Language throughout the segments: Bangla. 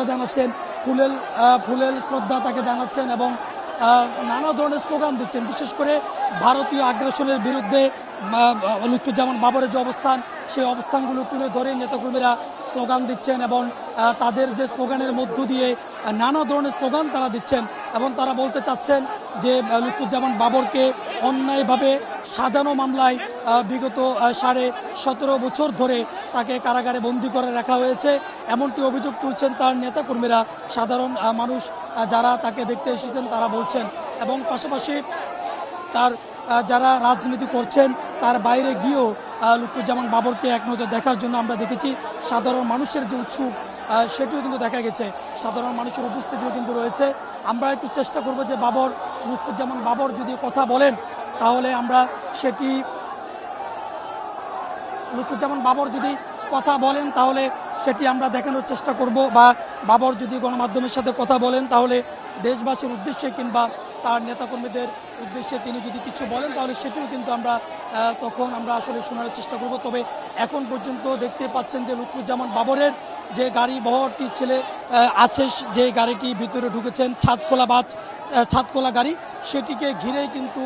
শ্রদ্ধা জানাচ্ছেন, ফুলেল ফুলেল শ্রদ্ধা তাকে জানাচ্ছেন এবং নানা ধরনের স্লোগান দিচ্ছেন। বিশেষ করে ভারতীয় আগ্রাসনের বিরুদ্ধে লুৎফুজ্জামান বাবরের যে অবস্থান, সেই অবস্থানগুলো তুলে ধরে নেতাকর্মীরা স্লোগান দিচ্ছেন এবং তাদের যে স্লোগানের মধ্য দিয়ে, নানা ধরনের স্লোগান তারা দিচ্ছেন এবং তারা বলতে চাচ্ছেন যে লুৎফুজ্জামান বাবরকে অন্যায়ভাবে সাজানো মামলায় বিগত সাড়ে সতেরো বছর ধরে তাকে কারাগারে বন্দি করে রাখা হয়েছে। এমনটি অভিযোগ তুলছেন তার নেতাকর্মীরা। সাধারণ মানুষ যারা তাকে দেখতে এসেছেন তারা বলছেন এবং পাশাপাশি তার যারা রাজনীতি করছেন তার বাইরে গিয়েও লুৎফুজ্জামান বাবরকে এক নজর দেখার জন্য আমরা দেখেছি, সাধারণ মানুষের যে উৎসুক সেটিও কিন্তু দেখা গেছে। সাধারণ মানুষের উপস্থিতিও কিন্তু রয়েছে। আমরা একটু চেষ্টা করব যে বাবর, লুৎফুজ্জামান বাবর যদি কথা বলেন, তাহলে আমরা সেটি, লুৎফুজ্জামান বাবর যদি কথা বলেন, তাহলে সেটি আমরা দেখানোর চেষ্টা করব বা বাবর যদি গণমাধ্যমের সাথে কথা বলেন, তাহলে দেশবাসীর উদ্দেশ্যে কিংবা তার নেতাকর্মীদের উদ্দেশ্যে তিনি যদি কিছু বলেন, তাহলে সেটিও কিন্তু আমরা তখন আমরা আসলে শোনার চেষ্টা করব। তবে এখন পর্যন্ত দেখতে পাচ্ছেন যে লুৎফুজ্জামান বাবরের যে গাড়ি বহরটি ছেলে আছে যে গাড়িটি ভিতরে ঢুকেছেন, ছাদখোলা বাস ছাদখোলা গাড়ি, সেটিকে ঘিরেই কিন্তু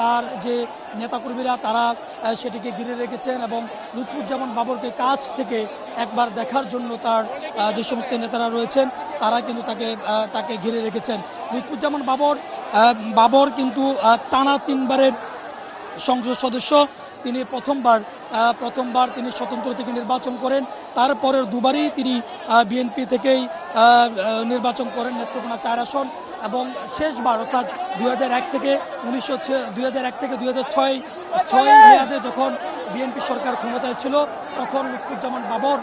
তার যে নেতাকর্মীরা, তারা সেটিকে ঘিরে রেখেছেন এবং লুৎফুজ্জামান বাবরকে কাছ থেকে একবার দেখার জন্য তার যে সমস্ত নেতারা রয়েছেন, তারা কিন্তু তাকে তাকে ঘিরে রেখেছেন। লুৎফুজ্জামান বাবর বাবর কিন্তু টানা তিনবারের সংসদ সদস্য। তিনি প্রথমবার প্রথমবার তিনি স্বতন্ত্র থেকে নির্বাচন করেন। তারপরের দুবারই তিনি বিএনপি থেকেই নির্বাচন করেন নেত্রকোনা চার আসন। এবং শেষবার অর্থাৎ দু হাজার এক থেকে উনিশশো দুই থেকে দুই হাজার ছয় ছয় মেয়াদে যখন বিএনপি সরকার ক্ষমতায় ছিল তখন লুৎফুজ্জামান বাবর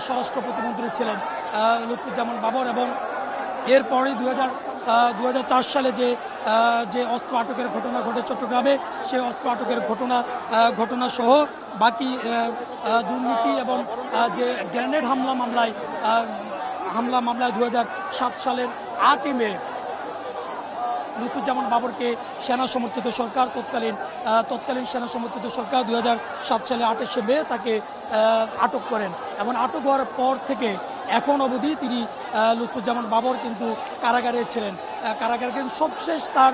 স্বরাষ্ট্র প্রতিমন্ত্রী ছিলেন। লুৎফুজ্জামান বাবর এবং এরপরে দু হাজার দু সালে যে যে অস্ত্র আটকের ঘটনা ঘটে চট্টগ্রামে সেই অস্ত্র আটকের ঘটনা আহ, ঘটনা সহ বাকি দুর্নীতি এবং যে গ্রেনেড হামলা মামলায় হামলা মামলায় দু হাজার সাত সালের আটই মে লুতুজ্জামান বাবরকে সেনা সমর্থিত সরকার তৎকালীন তৎকালীন সেনা সমর্থিত সরকার দু সাত সালে আঠাশে মে তাকে আটক করেন। এবং আটক হওয়ার পর থেকে এখন অবধি তিনি লুৎফুজ্জামান বাবর কিন্তু কারাগারে ছিলেন। কারাগারে কিন্তু সবশেষ তার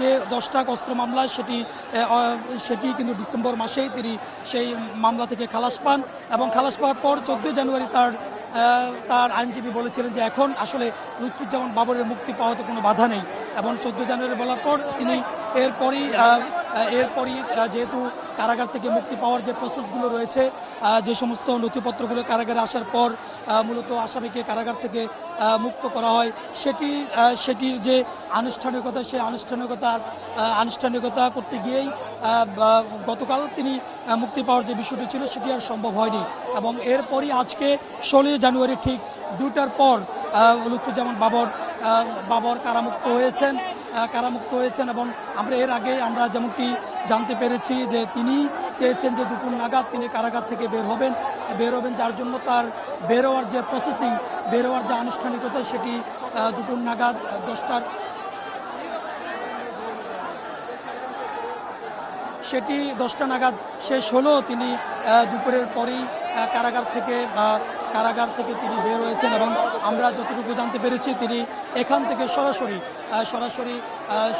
যে দশটা অস্ত্র মামলা সেটি সেটি কিন্তু ডিসেম্বর মাসেই তিনি সেই মামলা থেকে খালাস পান। এবং খালাস পাওয়ার পর চোদ্দোই জানুয়ারি তার তার আইনজীবী বলেছিলেন যে এখন আসলে লুৎফুজ্জামান বাবরের মুক্তি পাওয়াতে কোনো বাধা নেই। এবং চোদ্দ জানুয়ারি বলার পর তিনি এরপরই এরপরই যেহেতু কারাগার থেকে মুক্তি পাওয়ার যে প্রসেসগুলো রয়েছে যে সমস্ত নথিপত্রগুলো কারাগারে আসার পর মূলত আসামিকে কারাগার থেকে মুক্ত করা হয়, সেটি সেটির যে আনুষ্ঠানিকতা সেই আনুষ্ঠানিকতার আনুষ্ঠানিকতা করতে গিয়েই গতকাল তিনি মুক্তি পাওয়ার যে বিষয়টি ছিল, সেটি আর সম্ভব হয়নি। এবং এরপরই আজকে ষোলোই জানুয়ারি ঠিক দুটার পর লুৎফুজ্জামান বাবর বাবর কারামুক্ত হয়েছেন। কারামুক্ত হয়েছেন এবং আমরা এর আগে আমরা যেমনটি জানতে পেরেছি যে তিনি চেয়েছেন যে দুপুর নাগাদ তিনি কারাগার থেকে বের হবেন বের হবেন যার জন্য তার বের হওয়ার যে প্রসেসিং বের হওয়ার যে আনুষ্ঠানিকতা সেটি দুপুর নাগাদ দশটার সেটি দশটা নাগাদ শেষ হলো। তিনি দুপুরের পরেই কারাগার থেকে বা কারাগার থেকে তিনি বের হয়েছেন এবং আমরা যতটুকু জানতে পেরেছি তিনি এখান থেকে সরাসরি সরাসরি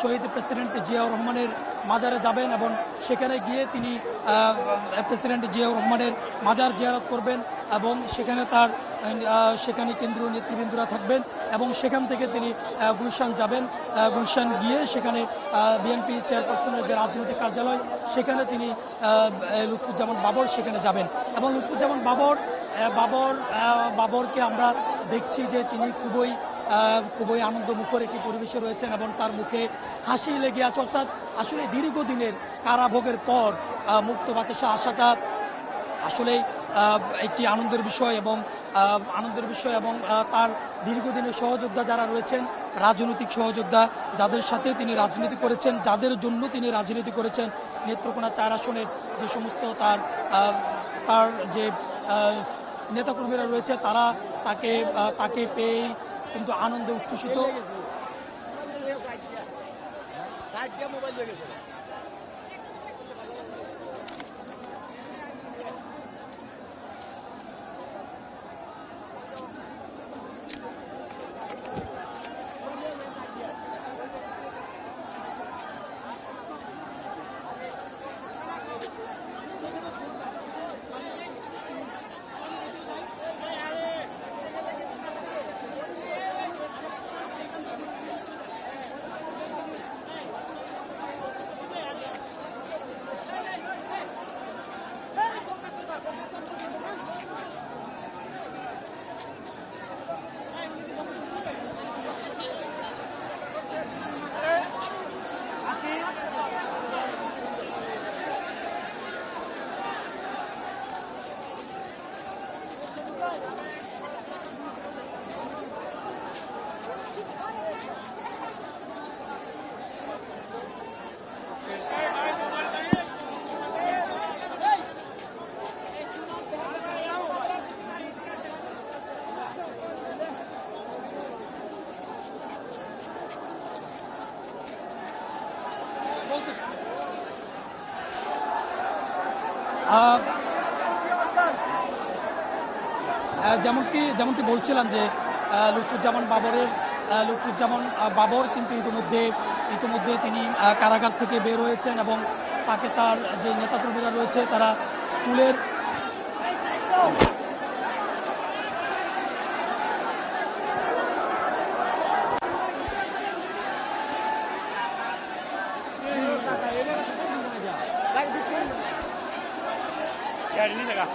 শহীদ প্রেসিডেন্ট জিয়াউর রহমানের মাজারে যাবেন এবং সেখানে গিয়ে তিনি প্রেসিডেন্ট জিয়াউর রহমানের মাজার জিয়ারত করবেন এবং সেখানে তার সেখানে কেন্দ্রীয় নেতৃবৃন্দরা থাকবেন এবং সেখান থেকে তিনি গুলশান যাবেন। গুলশান গিয়ে সেখানে বিএনপি চেয়ারপারসনের যে রাজনৈতিক কার্যালয়, সেখানে তিনি লুৎফুজ্জামান বাবর সেখানে যাবেন এবং লুৎফুজ্জামান বাবর বাবর বাবরকে আমরা দেখছি যে তিনি খুবই খুবই আনন্দমুখর একটি পরিবেশে রয়েছেন এবং তার মুখে হাসি লেগে আছে। অর্থাৎ আসলে দীর্ঘদিনের কারাভোগের পর মুক্ত বাতাসে আসাটা আসলেই একটি আনন্দের বিষয় এবং আনন্দের বিষয় এবং তার দীর্ঘদিনের সহযোদ্ধা যারা রয়েছেন, রাজনৈতিক সহযোদ্ধা, যাদের সাথে তিনি রাজনীতি করেছেন, যাদের জন্য তিনি রাজনীতি করেছেন, নেত্রকোনা চার আসনের যে সমস্ত তার তার যে নেতাকর্মীরা রয়েছে তারা তাকে তাকে পেয়েই কিন্তু আনন্দে উচ্ছ্বসিত। আহ, যেমনটি যেমনটি বলছিলাম যে আহ, লুৎফুজ্জামান বাবরের আহ, লুৎফুজ্জামান বাবর কিন্তু ইতিমধ্যে ইতিমধ্যে তিনি কারাগার থেকে বের হয়েছেন এবং তাকে তার যে নেতাকর্মীরা রয়েছে তারা ফুলের やりにしたか。